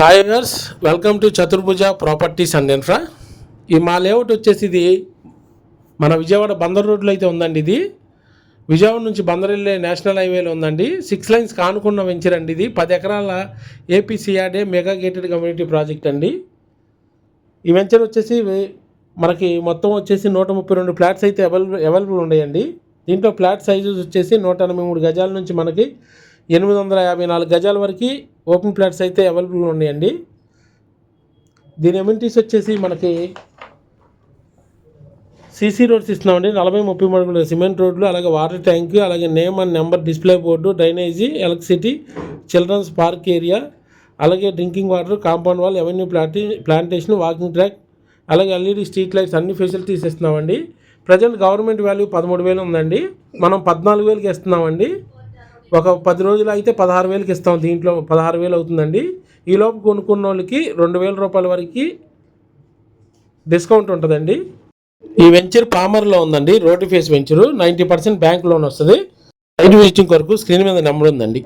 Hi viewers welcome to Chaturbhuja properties and infra ఈ మా layout వచ్చేసి ఇది మన విజయవాడ బందర్ రోడ్లో అయితే ఉందండి ఇది. విజయవాడ నుంచి బందర్ వెళ్ళే నేషనల్ హైవేలో ఉందండి. సిక్స్ లైన్స్ కానుకున్న వెంచర్ అండి ఇది. పది ఎకరాల ఏపీసీఆర్డే మెగా గేటెడ్ కమ్యూనిటీ ప్రాజెక్ట్ అండి. ఈ వెంచర్ వచ్చేసి మనకి మొత్తం వచ్చేసి నూట ముప్పై రెండు ఫ్లాట్స్ అయితే అవైలబుల్ అవైలబుల్ ఉన్నాయండి. దీంట్లో ఫ్లాట్ సైజెస్ వచ్చేసి నూట ఎనభై మూడు గజాల నుంచి మనకి ఎనిమిది వందల యాభై నాలుగు గజాల వరకు ఓపెన్ ఫ్లాట్స్ అయితే అవైలబుల్ ఉన్నాయండి. దీని ఎమ్యూనిటీస్ వచ్చేసి మనకి సీసీ రోడ్స్ ఇస్తున్నామండి. నలభై ముప్పై మూడు సిమెంట్ రోడ్లు అలాగే వాటర్ ట్యాంక్ అలాగే name and number display board drainage electricity children's park area అలాగే drinking water compound wall avenue ప్లాంటి plantation walking track అలాగే ఎల్ఈడి స్ట్రీట్ లైట్స్ అన్ని ఫెసిలిటీస్ ఇస్తున్నామండి. ప్రజెంట్ గవర్నమెంట్ వాల్యూ పదమూడు వేలు ఉందండి. మనం పద్నాలుగు వేలకి ఇస్తున్నామండి. ఒక పది రోజులు అయితే పదహారు వేలకి ఇస్తాం దీంట్లో. పదహారు వేలు అవుతుందండి. ఈలోపు కొనుక్కున్న వాళ్ళకి రెండు వేల రూపాయల వరకు డిస్కౌంట్ ఉంటుందండి. ఈ వెంచర్ పామర్లో ఉందండి. Road face venture. Ninety percent bank loan వస్తుంది. సైట్ విజిటింగ్ కొరకు స్క్రీన్ మీద నెంబర్ ఉందండి.